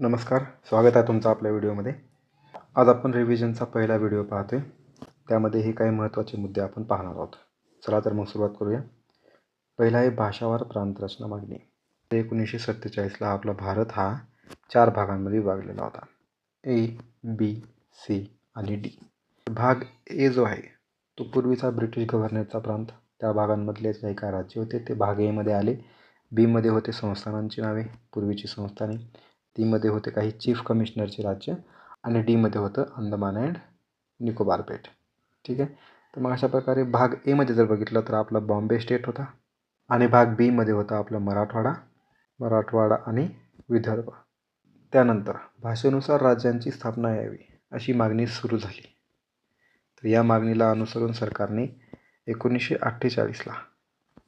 नमस्कार स्वागत आहे तुमचं आपल्या व्हिडिओमध्ये. आज आपण रिव्हिजनचा पहिला व्हिडिओ पाहतो आहे त्यामध्ये हे काही महत्त्वाचे मुद्दे आपण पाहणार आहोत. चला तर मग सुरुवात करूया. पहिला आहे भाषावार प्रांतरचना मागणी. एकोणीसशे सत्तेचाळीसला आपला भारत हा चार भागांमध्ये विभागलेला होता. ए बी सी आणि डी भाग ए जो आहे तो पूर्वीचा ब्रिटिश गव्हर्नरचा प्रांत. त्या भागांमधले काही काय राज्य होते ते भाग एमध्ये आले. बीमध्ये होते संस्थानांची नावे पूर्वीची संस्थाने. तीमध्ये होते काही चीफ कमिशनरचे राज्य आणि डीमध्ये होतं अंदमान अँड निकोबार बेट ठीक आहे? तर मग अशा प्रकारे भाग एमध्ये जर बघितलं तर आपला बॉम्बे स्टेट होता आणि भाग बीमध्ये होता आपला मराठवाडा मराठवाडा आणि विदर्भ. त्यानंतर भाषेनुसार राज्यांची स्थापना यावी अशी मागणी सुरू झाली. तर या मागणीला अनुसरून सरकारने एकोणीसशे अठ्ठेचाळीसला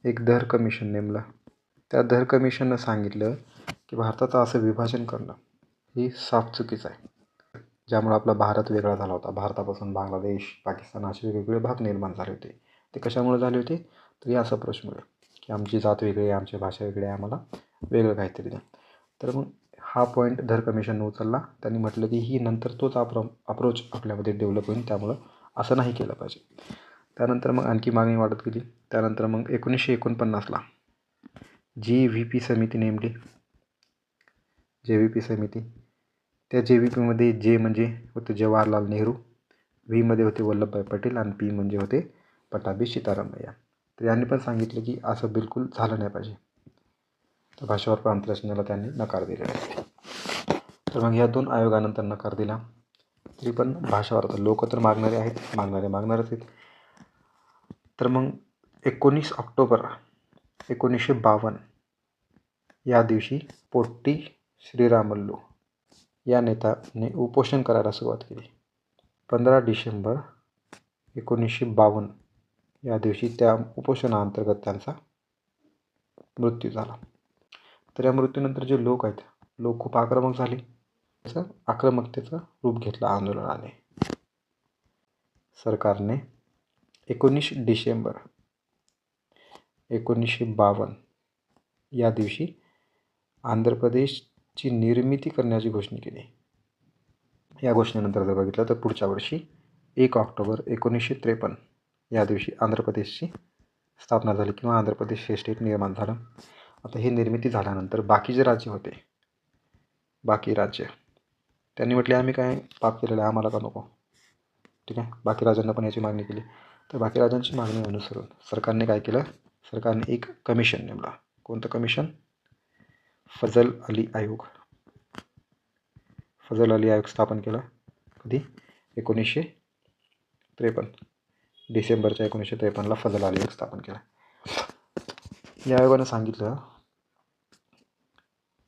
एक दर कमिशन नेमलं. त्या दर कमिशननं सांगितलं की भारताचं असं विभाजन करणं ही साफ चुकीचं आहे. ज्यामुळे आपला भारत वेगळा झाला होता. भारतापासून बांगलादेश पाकिस्तान असे वेगवेगळे भाग निर्माण झाले होते. ते कशामुळे झाले होते? तर या प्रश्न प्रश्नमुळे की आमची जात वेगळी आहे आमची भाषा वेगळी आहे आम्हाला वेगळं काहीतरी द्या. तर मग हा पॉईंट धर कमिशननं उचलला. त्यांनी म्हटलं की ही नंतर तोच अप्रो अप्रोच आपल्यामध्ये डेव्हलप होईल. त्यामुळं असं नाही केलं पाहिजे. त्यानंतर मग आणखी मागणी वाढत गेली. त्यानंतर मग एकोणीसशे एकोणपन्नासला जी व्ही पी समिती नेमली. जे व्ही पी समिती. त्या जे व्ही पीमध्ये जे म्हणजे होते जवाहरलाल नेहरू व्हीमध्ये होते वल्लभभाई पटेल आणि पी म्हणजे होते पटाभी सीतारामय्या तर यांनी पण सांगितलं की असं बिलकुल झालं नाही पाहिजे. तर भाषावर प्रांतरचनेला त्यांनी नकार दिलेला आहे. तर मग या दोन आयोगानंतर नकार दिला. तरी पण भाषावर लोक तर मागणारे आहेत मागणारे मागणारच आहेत. तर मग एकोणीस ऑक्टोबर एकोणीसशे बावन्न या दिवशी पोट्टी श्रीरामल्लू या नेत्याने उपोषण करायला सुरुवात केली. पंधरा डिसेंबर एकोणीसशे बावन्न या दिवशी त्या उपोषणाअंतर्गत त्यांचा मृत्यू झाला. तर या मृत्यूनंतर जे लोक आहेत लोक खूप आक्रमक झाले. त्याचं आक्रमकतेचं रूप घेतलं आंदोलनाने. सरकारने एकोणीस डिसेंबर एकोणीसशे बावन्न या दिवशी आंध्र प्रदेश ची निर्मिती करण्याची घोषणा केली. या घोषणेनंतर जर बघितलं तर पुढच्या वर्षी एक ऑक्टोबर एकोणीसशे त्रेपन्न या दिवशी आंध्र प्रदेशची स्थापना झाली किंवा आंध्र प्रदेश हे स्टेट निर्माण झालं. आता हे निर्मिती झाल्यानंतर बाकी जे राज्य होते बाकी राज्य त्यांनी म्हटले आम्ही काय पाप केलेलं आहे? आम्हाला का नको? ठीक आहे? बाकी राज्यांना पण याची मागणी केली. तर बाकी राज्यांची मागणी अनुसरून सरकारने काय केलं? सरकारने एक कमिशन नेमला. कोणतं कमिशन फजल अली आयोग. फजल अली आयोग स्थापन केला. कधी? एकोणीसशे त्रेपन्न. डिसेंबरच्या एकोणीसशे त्रेपन्नला फजल अली आयोग स्थापन केला. या आयोगानं सांगितलं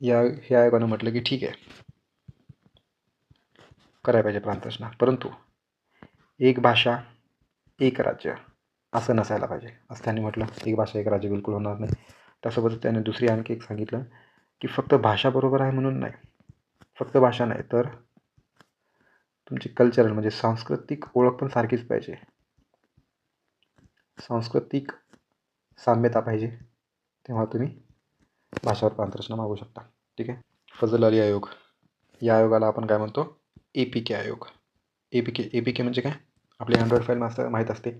या ह्या आयोगानं म्हटलं की ठीक आहे. करायला पाहिजे प्रांतरचना. परंतु एक भाषा एक राज्य असं नसायला पाहिजे. असं त्यांनी म्हटलं. एक भाषा एक राज्य बिलकुल होणार नाही. त्यासोबतच त्याने दुसरी आणखी एक सांगितलं. की फक्त भाषा बरोबर आहे म्हणून नाही. फक्त भाषा नाही तर तुमची कल्चरल म्हणजे सांस्कृतिक ओळख पण सारखीच पाहिजे. सांस्कृतिक साम्यता पाहिजे तेव्हा तुम्ही भाषावर प्रांतरचना मागू शकता. ठीक आहे? फजल अली आयोग. या आयोगाला आपण काय म्हणतो? ए पी के आयोग. A P K A P के म्हणजे काय? आपले अँड्रॉइड फाईल मास्तर माहीत असते.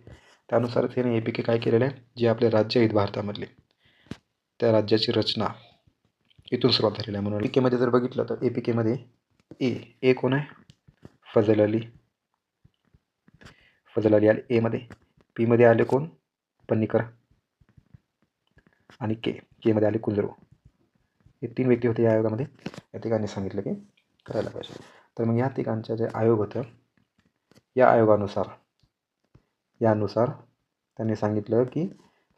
त्यानुसारच याने ए पी के काय केलेलं आहे? जे आपले राज्य आहेत भारतामधले. त्या राज्याची रचना. इथून सुरुवात झालेली आहे म्हणून. पी केमध्ये जर बघितलं तर ए पी केमध्ये ए ए कोण आहे? फजल अली. फजल अली आले एमध्ये पीमध्ये आले कोण? पन्नीकर. आणि के केमध्ये आले कुंजरू हे तीन व्यक्ती होते या आयोगामध्ये. या ठिकाणी सांगितलं की करायला पाहिजे. तर मग या ठिकाणचं जे आयोग होतं या आयोगानुसार यानुसार त्यांनी सांगितलं की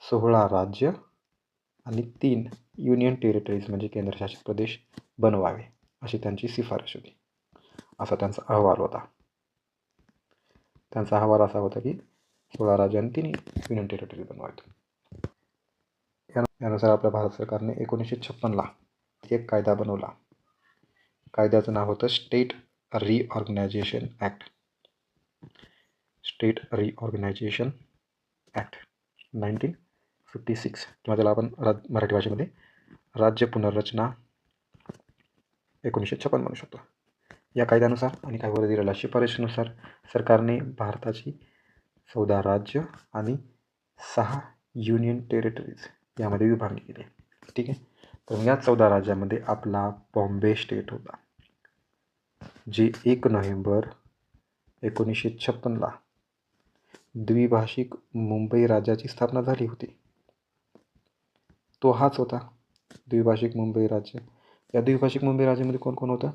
सोळा राज्य आणि तीन युनियन टेरिटरीज म्हणजे केंद्रशासित प्रदेश बनवावे अशी त्यांची शिफारस होती. असा त्यांचा अहवाल होता. त्यांचा अहवाल असा होता की सोळा राज्यांनी आणि युनियन टेरिटरी बनवावेत. यानुसार आपल्या भारत सरकारने एकोणीसशे छप्पनला एक कायदा बनवला. कायद्याचं नाव होतं state reorganisation act. State reorganisation act nineteen fifty six किंवा त्याला आपण मराठी भाषेमध्ये राज्य पुनर्रचना एकोणीसशे छप्पन म्हणू शकतो. या कायद्यानुसार आणि काही वर दिलेल्या शिफारशीनुसार सरकारने भारताची चौदा राज्य आणि सहा युनियन टेरिटरीज यामध्ये विभागणी केली ठीक आहे? तर या चौदा राज्यामध्ये आपला बॉम्बे स्टेट होता. जे एक नोव्हेंबर एकोणीसशे छप्पनला द्विभाषिक मुंबई राज्याची स्थापना झाली होती. तो हाच होता. द्विभाषिक मुंबई राज्य. या द्विभाषिक मुंबई राज्यामध्ये कोण कोण होतं?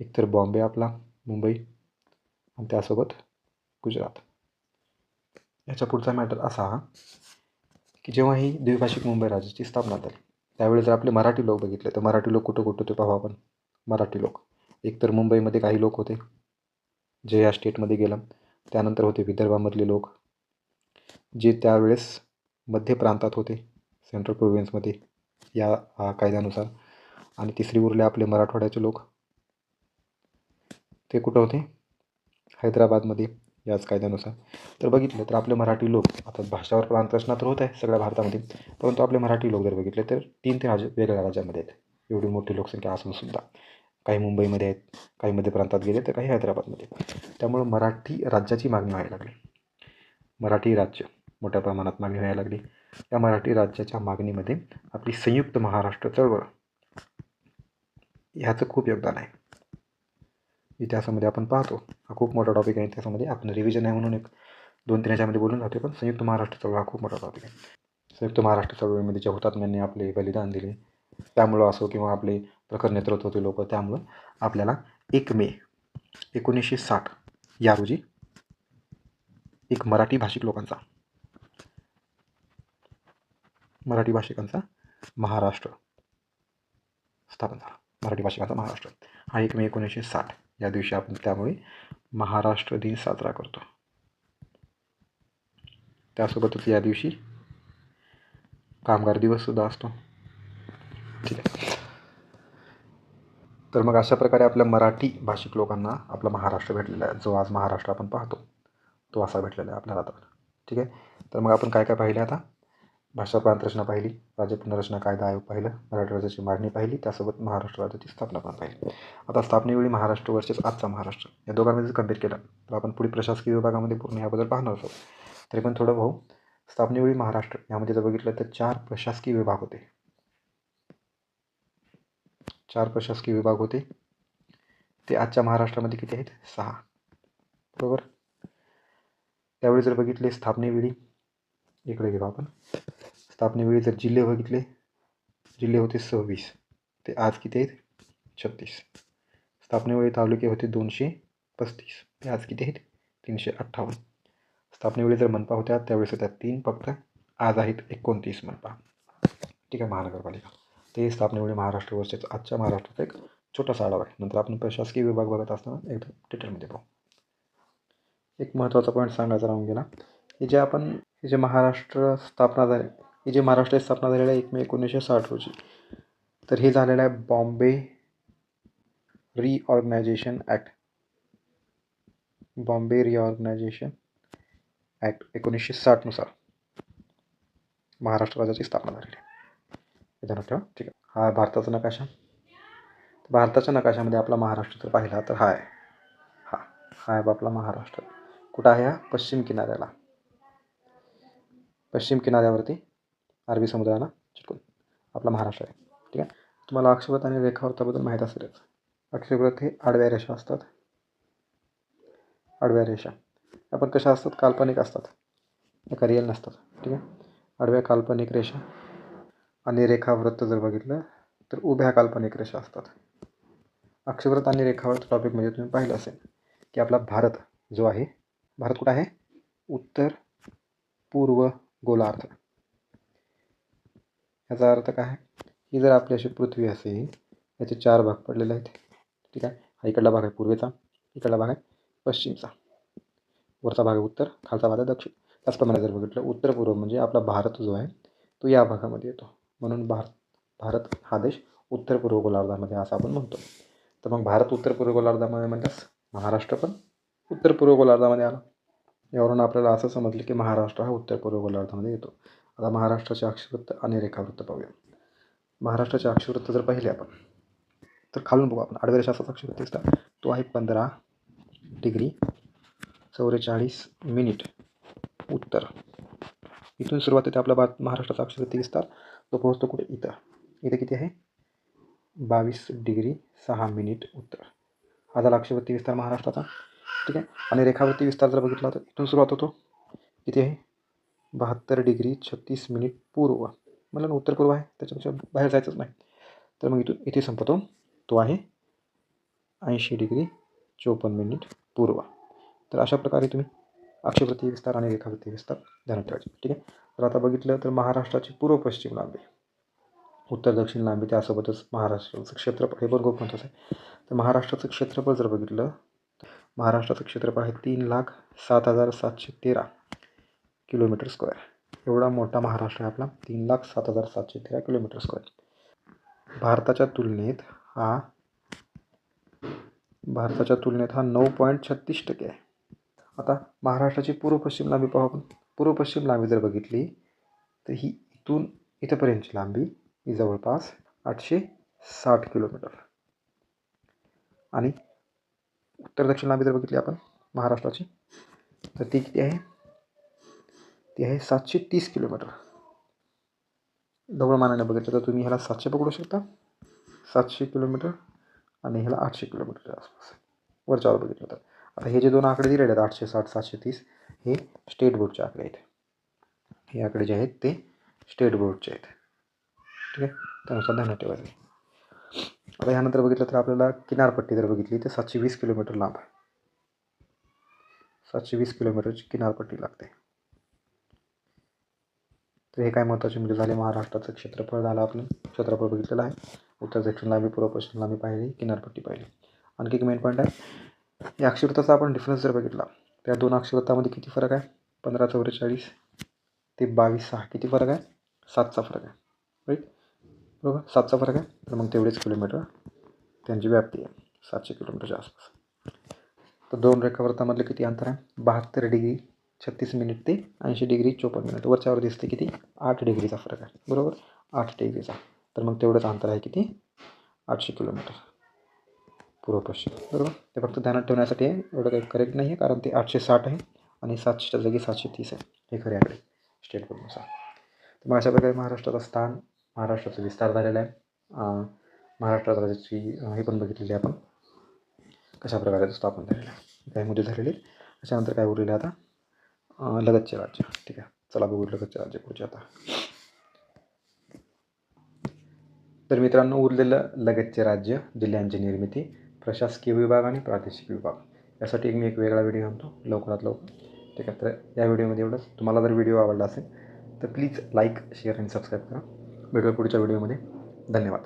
एकतर बॉम्बे आपला मुंबई आणि त्यासोबत गुजरात. याच्या पुढचा मॅटर असा की जेव्हा ही द्विभाषिक मुंबई राज्याची स्थापना झाली त्यावेळी जर आपले मराठी लोक बघितले तर मराठी लोक कुठं कुठं होते पाहू आपण? मराठी लोक. एकतर मुंबईमध्ये काही लोक होते जे या स्टेटमध्ये गेलं त्यानंतर होते विदर्भामधले लोक जे त्यावेळेस मध्य प्रांतात होते सेंट्रल प्रोव्हिन्समध्ये या कायद्यानुसार. आणि तिसरी उरले आपले मराठवाड्याचे लोक. ते कुठं होते? हैदराबादमध्ये याच कायद्यानुसार. तर बघितलं तर आपले मराठी लोक आता भाषावर प्रांतरचना तर होत आहे सगळ्या भारतामध्ये. परंतु आपले मराठी लोक जर बघितले तर तीन ते राज्य वेगवेगळ्या राज्यामध्ये आहेत. एवढी मोठी लोकसंख्या असूनसुद्धा काही मुंबईमध्ये आहेत काही मध्य प्रांतात गेले तर काही हैदराबादमध्ये. त्यामुळं मराठी राज्याची मागणी व्हायला लागली. मराठी राज्य मोठ्या प्रमाणात मागणी व्हायला लागली. या मराठी राज्याच्या मागणीमध्ये आपली संयुक्त महाराष्ट्र चळवळ. ह्याचं खूप योगदान आहे. इतिहासामध्ये आपण पाहतो हा खूप मोठा टॉपिक आहे. इतिहासामध्ये आपण रिव्हिजन आहे म्हणून एक दोन तीन याच्यामध्ये बोलून जातो पण संयुक्त महाराष्ट्र चळवळ हा खूप मोठा टॉपिक आहे. संयुक्त महाराष्ट्र चळवळीमध्ये ज्या हुतात्म्यांनी आपले बलिदान दिले त्यामुळं असो किंवा आपले प्रखर नेतृत्व होते लोक त्यामुळं आपल्याला एक मे एकोणीसशे साठ या रोजी एक मराठी भाषिक लोकांचा मराठी भाषिकांचा महाराष्ट्र. स्थापन झाला. मराठी भाषिकांचा महाराष्ट्र. हा एक मे एकोणीसशे साठ या दिवशी आपण त्यामुळे महाराष्ट्र दिन साजरा करतो. त्यासोबतच या दिवशी कामगार दिवससुद्धा असतो. ठीक आहे. तर मग अशा प्रकारे आपल्या मराठी भाषिक लोकांना आपला महाराष्ट्र भेटलेला आहे. जो आज महाराष्ट्र आपण पाहतो तो असा भेटलेला आहे आपल्याला आता ठीक आहे. तर मग आपण काय काय पाहिले आता? भाषा प्रांतरचना पाहिली राज्य पुनर्रचना कायदा आयोग पाहिलं मराठी राज्याची मागणी पाहिली त्यासोबत महाराष्ट्र राज्याची स्थापना पण पाहिली. आता स्थापनेवेळी महाराष्ट्र वर्षेस आजचा महाराष्ट्र. या दोघांमध्ये जर कंपेअर केला तर आपण पुढे प्रशासकीय विभागामध्ये पूर्ण याबद्दल पाहणार आहोत. तरी पण थोडं भाऊ स्थापनेवेळी महाराष्ट्र यामध्ये जर बघितलं तर चार प्रशासकीय विभाग होते. चार प्रशासकीय विभाग होते. ते आजच्या महाराष्ट्रामध्ये किती आहेत? सहा. बरोबर? त्यावेळी जर बघितले स्थापनेवेळी इकडे घेऊ आपण. स्थापनेवेळी जर जिल्हे बघितले. जिल्हे होते सव्वीस. ते आज किती आहेत? छत्तीस. स्थापनेवेळी तालुके होते दोनशे पस्तीस. ते आज किती आहेत? तीनशे अठ्ठावन्न. स्थापनेवेळी जर मनपा होत्या त्यावेळेस होत्या तीन फक्त. आज आहेत एकोणतीस मनपा. ठीक आहे महानगरपालिका. ते स्थापनेवेळी महाराष्ट्र वर्षाचा आजच्या महाराष्ट्राचा एक छोटासा आढावा आहे. नंतर आपण प्रशासकीय विभाग बघत असताना एकदम डिटेलमध्ये पाहू. एक महत्त्वाचा पॉईंट सांगायचा राहून गेला हे जे आपण हे जे महाराष्ट्र स्थापना झाले हे जे महाराष्ट्राची स्थापना झालेलं आहे एक मे एकोणीसशे साठ रोजी. तर हे झालेलं आहे Bombay reorganisation act. Bombay reorganisation act एकोणीसशे साठनुसार महाराष्ट्र राज्याची स्थापना झालेली आहे. ध्यानात ठेवा ठीक आहे. हा भारताचा नकाशा. भारताच्या नकाशामध्ये आपला महाराष्ट्र जर पाहिला तर हा आहे. हा हा आहे आपला महाराष्ट्र. कुठं आहे हा? पश्चिम किनाऱ्याला. पश्चिम किनाऱ्यावरती अरबी समुद्राला चिटकून. आपला महाराष्ट्र आहे. ठीक आहे? तुम्हाला अक्षव्रत आणि रेखावृत्ताबद्दल माहीत असेलच. अक्षव्रत हे आडव्या रेषा असतात. आडव्या रेषा. आपण कशा असतात? काल्पनिक असतात. एका रिअल नसतात. ठीक आहे? आडव्या काल्पनिक रेषा आणि रेखावृत्त जर बघितलं तर उभ्या काल्पनिक रेषा असतात. अक्षव्रत आणि रेखावृत्त म्हणजे तुम्ही पाहिलं असेल की आपला भारत जो आहे भारत कुठं आहे? उत्तर पूर्व गोलार्ध. याचा अर्थ काय ही जर आपली अशी पृथ्वी असेल याचे चार भाग पडलेले आहेत. ठीक आहे? हा इकडला भाग आहे पूर्वेचा इकडला भाग आहे पश्चिमचा. वरचा भाग आहे उत्तर खालचा भाग आहे दक्षिण. त्याचप्रमाणे जर बघितलं उत्तर पूर्व म्हणजे आपला भारत जो आहे तो या भागामध्ये येतो. म्हणून भारत भारत हा देश उत्तर पूर्व गोलार्धामध्ये असं आपण म्हणतो. तर मग भारत उत्तर पूर्व गोलार्धामध्ये म्हणल्यास महाराष्ट्र पण उत्तर पूर्व गोलार्धामध्ये आला. यावरून आपल्याला असं समजलं की महाराष्ट्र हा उत्तर पूर्व गोलार्धामध्ये येतो. आता महाराष्ट्राचे अक्षरवृत्त आणि रेखावृत्त पाहूया. महाराष्ट्राचे अक्षरवृत्त जर पाहिले आपण तर खालून बघू आपण. आडव्या रेषाचा अक्षरवृत्ती विस्तार तो आहे पंधरा डिग्री चौवेचाळीस मिनिट उत्तर. इथून सुरुवात होते आपला भारत महाराष्ट्राचा अक्षरवृत्ती विस्तार. तो पोहोचतो कुठे? इथं. इथं किती आहे? बावीस डिग्री सहा मिनिट उत्तर. हा झाला अक्षवृत्ती विस्तार महाराष्ट्राचा. ठीक आहे? आणि रेखावृत्ती विस्तार जर बघितला तर इथून सुरुवात होतो. किती आहे? बहात्तर डिग्री छत्तीस मिनिट पूर्व. मला ना उत्तर पूर्व आहे त्याच्यापेक्षा बाहेर जायचंच नाही. तर मग इथून इथे संपतो. तो आहे ऐंशी डिग्री चोपन्न मिनिट पूर्व. तर अशा प्रकारे तुम्ही अक्षप्रती विस्तार आणि रेखावृत्ती विस्तार ध्यानात ठेवायचे. ठीक आहे? तर आता बघितलं तर महाराष्ट्राची पूर्व पश्चिम लांबी उत्तर दक्षिण लांबी त्यासोबतच महाराष्ट्राचं क्षेत्रफळ. हे पण खूप महत्त्वाचं आहे. तर महाराष्ट्राचं क्षेत्रफळ जर बघितलं महाराष्ट्राचं क्षेत्रफळ आहे तीन लाख सात हजार सातशे तेरा. Kilometre square. एवढा मोठा महाराष्ट्र आहे आपला तीन लाख सात हजार सातशे तेरा किलोमीटर स्क्वेअर. भारताच्या तुलनेत हा भारताच्या तुलनेत हा नऊ पॉईंट छत्तीस टक्के आहे. आता महाराष्ट्राची पूर्व पश्चिम लांबी पाहू आपण. पूर्व पश्चिम लांबी जर बघितली तर ही इथून इथंपर्यंतची लांबी ही जवळपास आठशे साठ किलोमीटर. आणि उत्तर दक्षिण लांबी जर बघितली आपण महाराष्ट्राची तर ती किती आहे? ती आहे सातशे तीस किलोमीटर. ढवळमानाने बघितलं तर तुम्ही ह्याला सातशे पकडू शकता. सातशे किलोमीटर आणि ह्याला आठशे किलोमीटरच्या आसपास वरच्यावर बघितलं तर. आता हे जे दोन आकडे दिलेले आहेत आठशे साठ सातशे तीस हे स्टेट बोर्डचे आकडे आहेत. हे आकडे जे आहेत ते स्टेट बोर्डचे आहेत. ठीक आहे? त्यानुसार ध्यानात ठेवायचं आता ह्यानंतर बघितलं तर आपल्याला किनारपट्टी जर बघितली तर सातशे वीस किलोमीटर लांब आहे. सातशे वीस किलोमीटरची किनारपट्टी लागते. तर हे काय महत्त्वाचे म्हणजे झाले महाराष्ट्राचं क्षेत्रफळ झालं आपलं. क्षेत्रफळ बघितलेलं आहे. उत्तर दक्षिण लांबी पूर्व पश्चिम लांबी पाहिली किनारपट्टी पाहिली. आणखी एक मेन पॉईंट आहे. या अक्षरताचा आपण डिफरन्स जर बघितला त्या दोन अक्षरतामध्ये किती फरक आहे? पंधरा चौवेचाळीस ते बावीस सहा किती फरक आहे? सातचा फरक आहे. राईट बरोबर? सातचा फरक आहे. तर मग तेवढेच किलोमीटर त्यांची व्याप्ती आहे. सातशे किलोमीटरच्या आसपास. तर दोन रेखावृत्तामधले किती अंतर आहे? बहात्तर डिग्री छत्तीस मिनिट ते ऐंशी डिग्री चोपन्न मिनिट वरच्यावर दिसते किती? आठ डिग्रीचा फरक आहे. बरोबर? आठ डिग्रीचा तर मग तेवढंच अंतर आहे किती? आठशे किलोमीटर पूर्व पश्चिम बरोबर? ते फक्त ध्यानात ठेवण्यासाठी आहे. एवढं काही करेक्ट नाही आहे कारण ते आठशे साठ आहे आणि सातशेच्या जागी सातशे तीस आहे. हे खरे आकडे स्टेट बोर्डनुसार तर मग अशा प्रकारे महाराष्ट्राचं स्थान महाराष्ट्राचा विस्तार झालेला आहे. महाराष्ट्र राज्याची हे पण बघितलेली आहे आपण. कशा प्रकारे स्थापन झालेलं आहे. काही मुद्दे झालेले त्याच्यानंतर काय उरलेलं आता? लगतचे राज्य. ठीक आहे. चला बघू लगतचे राज्य पुढचे आता. तर मित्रांनो उरलेलं लगतचे राज्य जिल्ह्यांची निर्मिती प्रशासकीय विभाग आणि प्रादेशिक विभाग. यासाठी मी एक वेगळा व्हिडिओ आणतो. लवकरात लवकर. ठीक आहे. तर या व्हिडिओमध्ये एवढंच. तुम्हाला जर व्हिडिओ आवडला असेल तर प्लीज लाईक शेअर आणि सबस्क्राईब करा. भेटूया पुढच्या व्हिडिओमध्ये धन्यवाद.